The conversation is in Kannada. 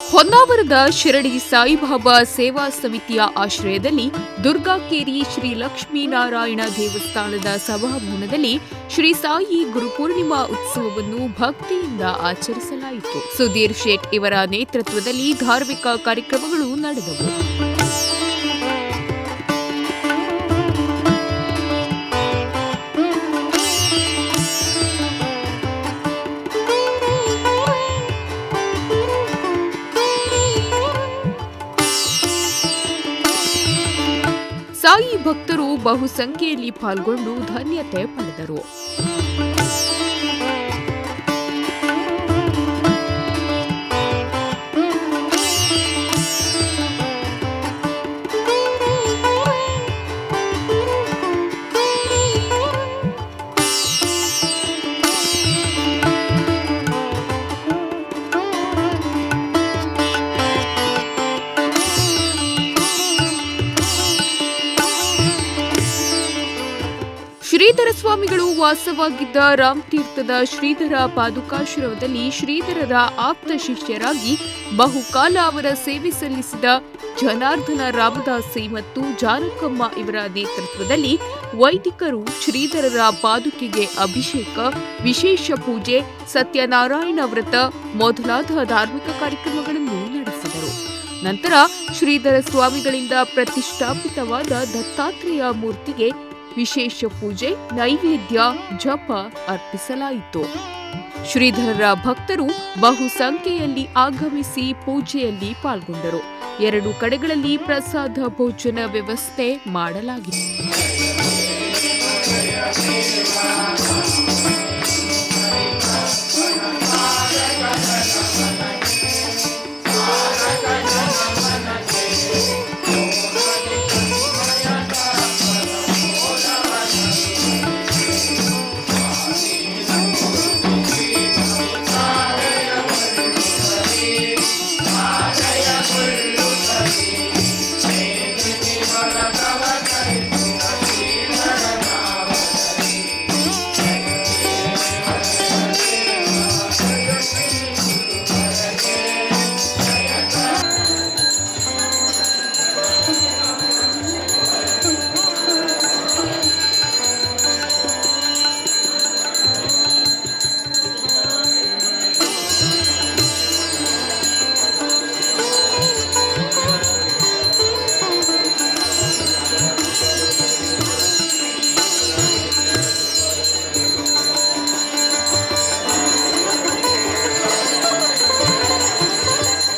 ಹೊನ್ನಾವರದ ಶಿರಡಿ ಸಾಯಿಬಾಬಾ ಸೇವಾ ಸಮಿತಿಯ ಆಶ್ರಯದಲ್ಲಿ ದುರ್ಗಾಕೇರಿ ಶ್ರೀ ಲಕ್ಷ್ಮೀನಾರಾಯಣ ದೇವಸ್ಥಾನದ ಸಭಾಭವನದಲ್ಲಿ ಶ್ರೀ ಸಾಯಿ ಗುರುಪೂರ್ಣಿಮಾ ಉತ್ಸವವನ್ನು ಭಕ್ತಿಯಿಂದ ಆಚರಿಸಲಾಯಿತು. ಸುಧೀರ್ ಶೇಟ್ ಇವರ ನೇತೃತ್ವದಲ್ಲಿ ಧಾರ್ಮಿಕ ಕಾರ್ಯಕ್ರಮಗಳು ನಡೆದವು. ಸಾಯಿ ಭಕ್ತರು ಬಹುಸಂಖ್ಯೆಯಲ್ಲಿ ಪಾಲ್ಗೊಂಡು ಧನ್ಯತೆ ಪಡೆದರು. ಶ್ರೀಧರ ಸ್ವಾಮಿಗಳು ವಾಸವಾಗಿದ್ದ ರಾಮತೀರ್ಥದ ಶ್ರೀಧರ ಪಾದುಕಾಶ್ರಮದಲ್ಲಿ ಶ್ರೀಧರರ ಆಪ್ತ ಶಿಷ್ಯರಾಗಿ ಬಹುಕಾಲ ಅವರ ಸೇವೆ ಸಲ್ಲಿಸಿದ ಜನಾರ್ದನ ರಾಮದಾಸಿ ಮತ್ತು ಜಾನಕಮ್ಮ ಇವರ ನೇತೃತ್ವದಲ್ಲಿ ವೈದಿಕರು ಶ್ರೀಧರರ ಪಾದುಕೆಗೆ ಅಭಿಷೇಕ, ವಿಶೇಷ ಪೂಜೆ, ಸತ್ಯನಾರಾಯಣ ವ್ರತ, ಮೊದಲಾದ ಧಾರ್ಮಿಕ ಕಾರ್ಯಕ್ರಮಗಳನ್ನು ನಡೆಸಿದರು. ನಂತರ ಶ್ರೀಧರ ಸ್ವಾಮಿಗಳಿಂದ ಪ್ರತಿಷ್ಠಾಪಿತವಾದ ದತ್ತಾತ್ರೇಯ ಮೂರ್ತಿಗೆ ವಿಶೇಷ ಪೂಜೆ, ನೈವೇದ್ಯ, ಜಪ ಅರ್ಪಿಸಲಾಯಿತು. ಶ್ರೀಧರರ ಭಕ್ತರು ಬಹುಸಂಖ್ಯೆಯಲ್ಲಿ ಆಗಮಿಸಿ ಪೂಜೆಯಲ್ಲಿ ಪಾಲ್ಗೊಂಡರು. ಎರಡು ಕಡೆಗಳಲ್ಲಿ ಪ್ರಸಾದ ಭೋಜನ ವ್ಯವಸ್ಥೆ ಮಾಡಲಾಗಿತ್ತು